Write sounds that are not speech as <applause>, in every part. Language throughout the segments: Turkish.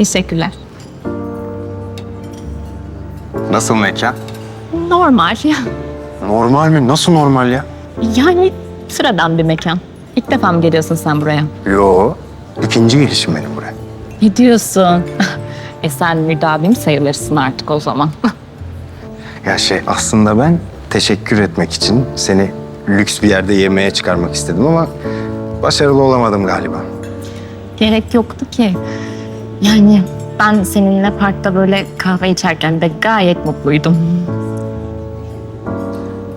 Teşekkürler. Nasıl mekan? Normal. Normal mi? Nasıl normal ya? Yani sıradan bir mekan. İlk defa mı geliyorsun sen buraya? Yo. İkinci gelişim benim buraya. Ne diyorsun? <laughs> e sen müdavim sayılırsın artık o zaman. <laughs> Ya şey aslında ben teşekkür etmek için seni lüks bir yerde yemeğe çıkarmak istedim ama başarılı olamadım galiba. Gerek yoktu ki. Yani ben seninle parkta böyle kahve içerken de gayet mutluydum.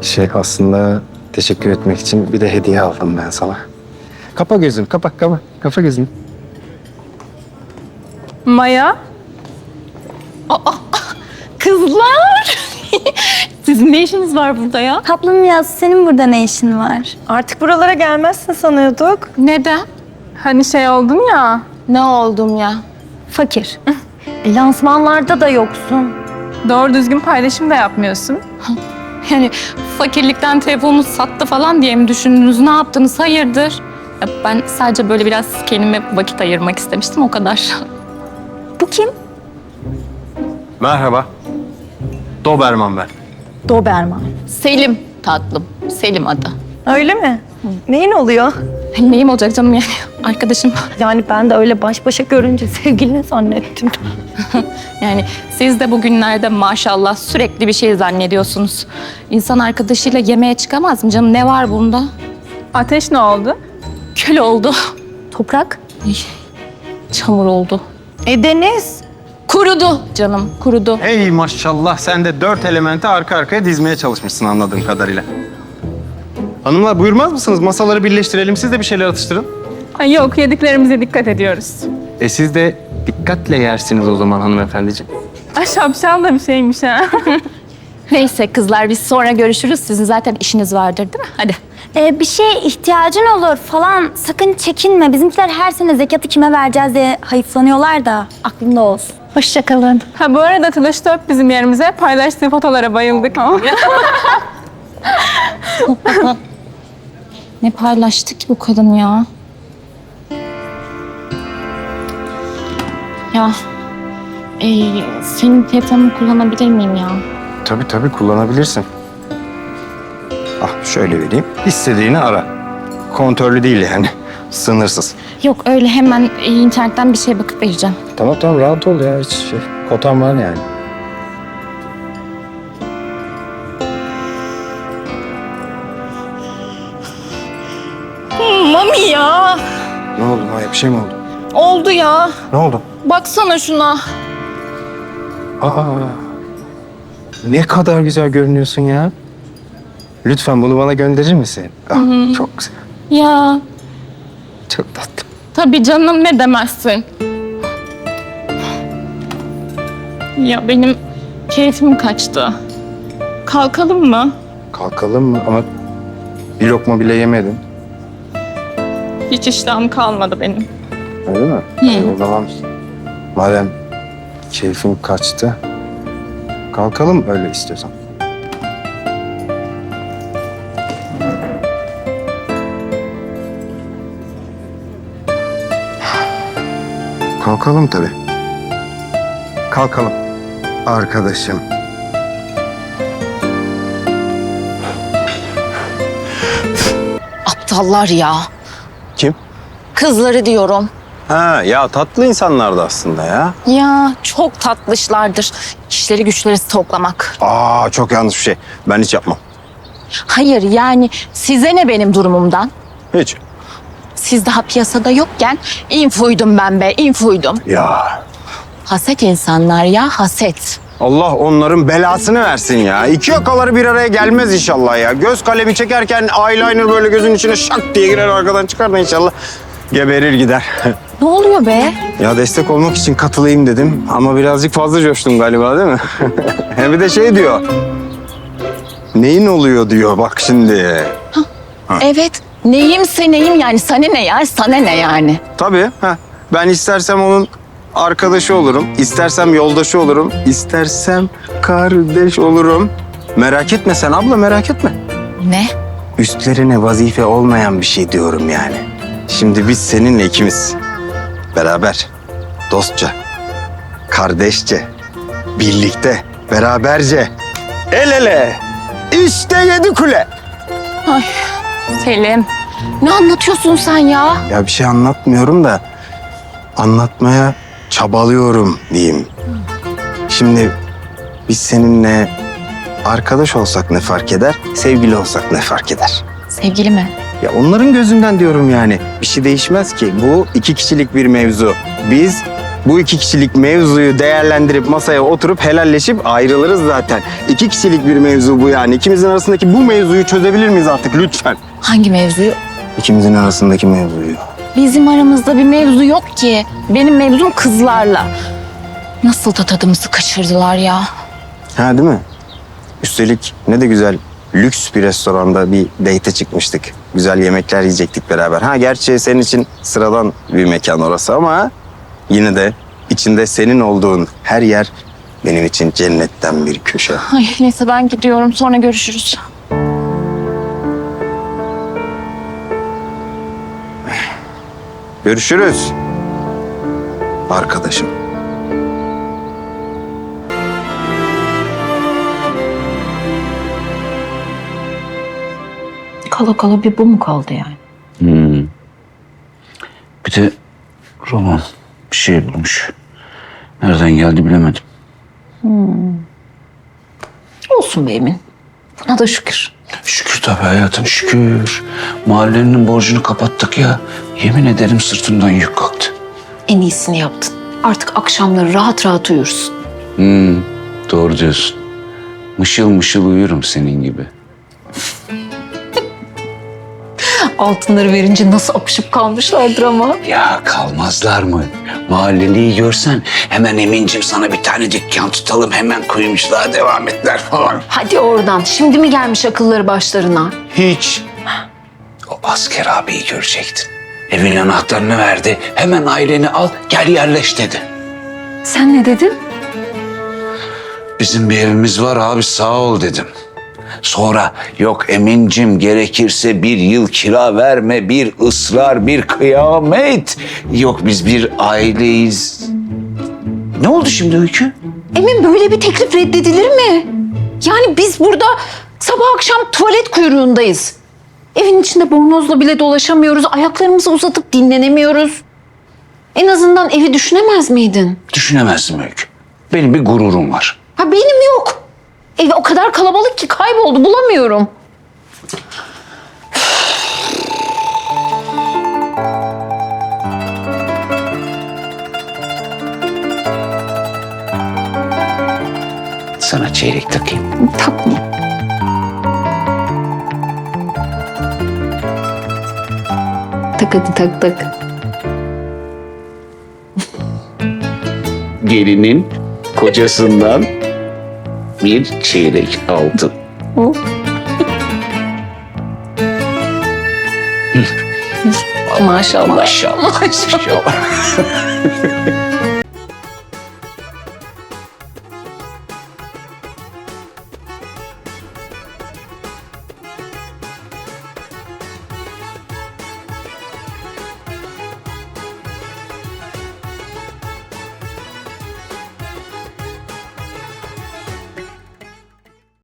Şey aslında teşekkür etmek için bir de hediye aldım ben sana. Kapa gözünü, kapa, kapa, kapa gözünü. Maya, Kızlar! <laughs> Sizin ne işiniz var burada ya? Tatlım yaz senin burada ne işin var? artık buralara gelmezsin sanıyorduk. Neden? Hani şey oldun ya. Ne oldum ya? Fakir. E, lansmanlarda da yoksun. Doğru düzgün paylaşım da yapmıyorsun. <laughs> Yani fakirlikten telefonunu sattı falan diye mi düşündünüz? Ne yaptınız? Hayırdır? Ya ben sadece böyle biraz kendime vakit ayırmak istemiştim o kadar. <laughs> Bu kim? Merhaba. Doberman ben. Doberman. Selim tatlım. Selim adı. Öyle mi? Neyin oluyor? Neyim olacak canım yani? Arkadaşım. Yani ben de öyle baş başa görünce <laughs> sevgilini zannettim. <laughs> Yani siz de bugünlerde maşallah sürekli bir şey zannediyorsunuz. İnsan arkadaşıyla yemeğe çıkamaz mı canım? Ne var bunda? Ateş ne oldu? Kül oldu. Toprak. Çamur oldu. E Deniz. Kurudu canım, kurudu. Hey maşallah sen de dört elementi arka arkaya dizmeye çalışmışsın anladığım kadarıyla. Hanımlar buyurmaz mısınız? Masaları birleştirelim. Siz de bir şeyler atıştırın. Ay yok yediklerimize dikkat ediyoruz. E siz de dikkatle yersiniz o zaman hanımefendiciğim. Ay şapşal da bir şeymiş ha. <laughs> Neyse kızlar biz sonra görüşürüz. Sizin zaten işiniz vardır değil mi? Hadi. E, bir şeye ihtiyacın olur falan. Sakın çekinme. Bizimkiler her sene zekatı kime vereceğiz diye hayıflanıyorlar da aklında olsun. Hoşçakalın. Ha bu arada Tılış Top bizim yerimize paylaştığı fotolara bayıldık. <laughs> Ne paylaştı ki bu kadın ya? Ya, e, senin telefonunu kullanabilir miyim ya? Tabii tabii kullanabilirsin. Ah şöyle vereyim. İstediğini ara. Kontörlü değil yani. <laughs> Sınırsız. Yok öyle hemen e, internetten bir şey bakıp vereceğim. Tamam tamam rahat ol ya. Hiç şey, kotan var yani. Mami ya. Ne oldu Maya? Bir şey mi oldu? Oldu ya. Ne oldu? Baksana şuna. Aa, ne kadar güzel görünüyorsun ya. Lütfen bunu bana gönderir misin? Ah, çok güzel. Ya Çok tatlı. tabii canım ne demezsin. Ya benim keyfim kaçtı. Kalkalım mı? Kalkalım mı? Ama bir lokma bile yemedin. Hiç iştahım kalmadı benim. Öyle mi? Hı. O zaman madem keyfim kaçtı, kalkalım öyle istiyorsan. Kalkalım tabii. Kalkalım. Arkadaşım. Aptallar ya. Kim? Kızları diyorum. Ha ya tatlı insanlardı aslında ya. Ya çok tatlışlardır. İşleri güçleri toplamak. Aa çok yanlış bir şey. Ben hiç yapmam. Hayır yani size ne benim durumumdan? Hiç. Siz daha piyasada yokken infuydum ben be, infuydum. Ya Haset insanlar ya, haset. Allah onların belasını versin ya. İki yakaları bir araya gelmez inşallah ya. Göz kalemi çekerken eyeliner böyle gözün içine şak diye girer arkadan çıkar da inşallah geberir gider. <laughs> Ne oluyor be? ya destek olmak için katılayım dedim ama birazcık fazla coştum galiba değil mi? <laughs> Hem bir de şey diyor. Neyin oluyor diyor bak şimdi. Evet, neyimse neyim yani. Sana ne ya, sana ne yani? Tabii. Heh. Ben istersem onun arkadaşı olurum. istersem yoldaşı olurum. istersem kardeş olurum. Merak etme sen abla merak etme. Ne? Üstlerine vazife olmayan bir şey diyorum yani. Şimdi biz seninle ikimiz beraber dostça kardeşçe, birlikte, beraberce, el ele, işte yedi kule. Selim. Ne anlatıyorsun sen ya? Ya bir şey anlatmıyorum da anlatmaya çabalıyorum diyeyim. Şimdi biz seninle arkadaş olsak ne fark eder, sevgili olsak ne fark eder? Sevgili mi? Ya onların gözünden diyorum yani. Bir şey değişmez ki. Bu iki kişilik bir mevzu. Biz bu iki kişilik mevzuyu değerlendirip masaya oturup helalleşip ayrılırız zaten. İki kişilik bir mevzu bu yani. İkimizin arasındaki bu mevzuyu çözebilir miyiz artık lütfen? Hangi mevzuyu? İkimizin arasındaki mevzuyu. Bizim aramızda bir mevzu yok ki. Benim mevzum kızlarla. Nasıl da tadımızı kaçırdılar ya. Ha değil mi? Üstelik ne de güzel lüks bir restoranda bir date çıkmıştık. Güzel yemekler yiyecektik beraber. Ha gerçi senin için sıradan bir mekan orası ama yine de içinde senin olduğun her yer benim için cennetten bir köşe. Ay neyse ben gidiyorum sonra görüşürüz. Görüşürüz. Arkadaşım. Kala kala bir bu mu kaldı yani? Bir de roman bir şey bulmuş. Nereden geldi bilemedim. Olsun be Emin. Buna da şükür. Şükür tabii hayatım şükür. Mahallenin borcunu kapattık ya. Yemin ederim sırtımdan yük kalktı. En iyisini yaptın. Artık akşamları rahat rahat uyursun. Doğru diyorsun. Mışıl mışıl uyurum senin gibi. Altınları verince nasıl apışıp kalmışlardır ama. Ya kalmazlar mı? Mahalleliyi görsen hemen Emin'cim sana bir tane dükkan tutalım hemen kuyumculuğa devam etler falan. Hadi oradan. Şimdi mi gelmiş akılları başlarına? Hiç. O asker abiyi görecektin. Evin anahtarını verdi. Hemen aileni al gel yerleş dedi. Sen ne dedin? Bizim bir evimiz var abi sağ ol dedim. Sonra yok Emin'cim gerekirse bir yıl kira verme, bir ısrar, bir kıyamet. Yok biz bir aileyiz. Ne oldu şimdi Öykü? Emin böyle bir teklif reddedilir mi? Yani biz burada sabah akşam tuvalet kuyruğundayız. Evin içinde bornozla bile dolaşamıyoruz. Ayaklarımızı uzatıp dinlenemiyoruz. En azından evi düşünemez miydin? Düşünemezdim Öykü. Benim bir gururum var. Ha benim yok. Ev o kadar kalabalık ki kayboldu bulamıyorum. Sana çeyrek takayım. Takma. Tak hadi tak tak. Gelinin kocasından bir çeyrek altın. Maşallah. Maşallah. Maşallah. <laughs>